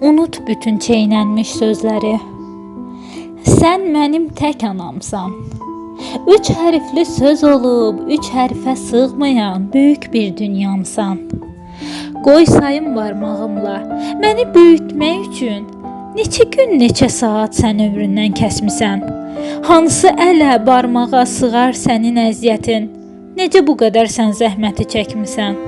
Unut bütün çeynənmiş sözləri. Sən mənim tək anamsan. Üç hərfli söz olub, üç hərfə sığmayan böyük bir dünyamsan. Qoy sayım barmağımla məni böyütmək üçün neçə gün, neçə saat sən ömründən kəsmisən. Hansı ələ, barmağa sığar sənin əziyyətin? Necə bu qədər sən zəhməti çəkmisən?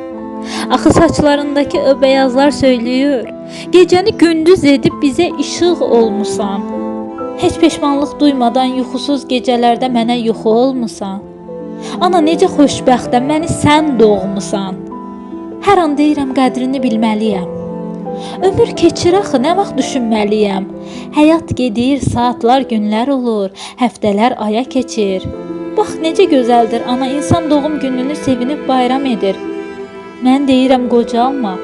Axı saçlarındakı o beyazlar söyləyir. Gecəni gündüz edib bizə işıq olmusan. Heç peşmanlıq duymadan yuxusuz gecələrdə mənə yuxu olmusan. Ana necə xoşbəxtəm, məni sən doğmusan. Hər an deyirəm qədrini bilməliyəm. Ömür keçir axı, nə vaxt düşünməliyəm? Həyat gedir, saatlar, günlər olur, həftələr aya keçir. Bax necə gözəldir ana, insan doğum gününü sevinib bayram edir. Mən deyirəm qocalma.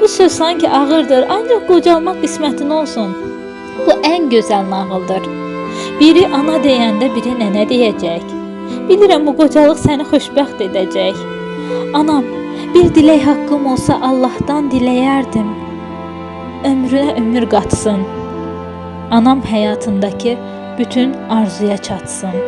Bu söz sanki ağırdır, ancaq qocalmaq qismətin olsun. Bu ən gözəl nağıldır. Biri ana deyəndə biri nənə deyəcək. Bilirəm bu qocalıq səni xoşbəxt edəcək. Anam, bir dilək haqqım olsa Allahdan diləyərdim. Ömrünə ömür qatsın. Anam həyatındakı bütün arzuya çatsın.